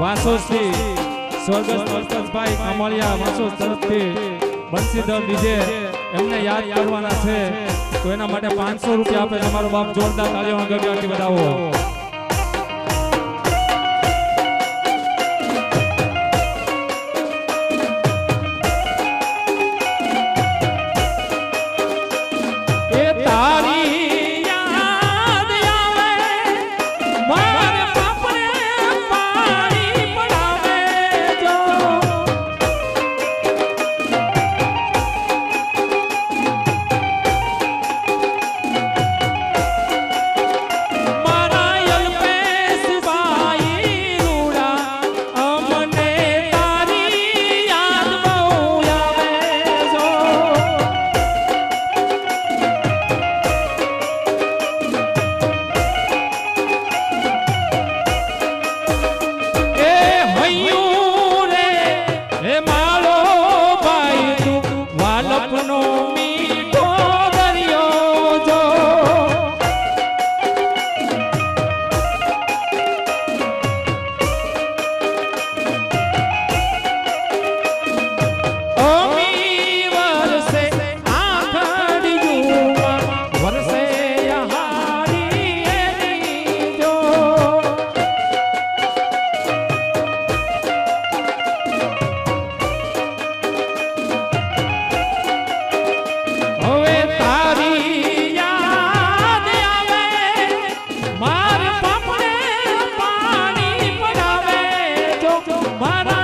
વાસોસથી સ્વર્ગસ્થ હર્ષદભાઈ કમળિયા વાસો તરફથી બંસીધર ડીજે એમને યાદ કરવાના છે. તો એના માટે પાંચસો રૂપિયા આપે તમારો બાપ જોરદાર તાળીઓના ગગડાટી બતાવો તા me. Mara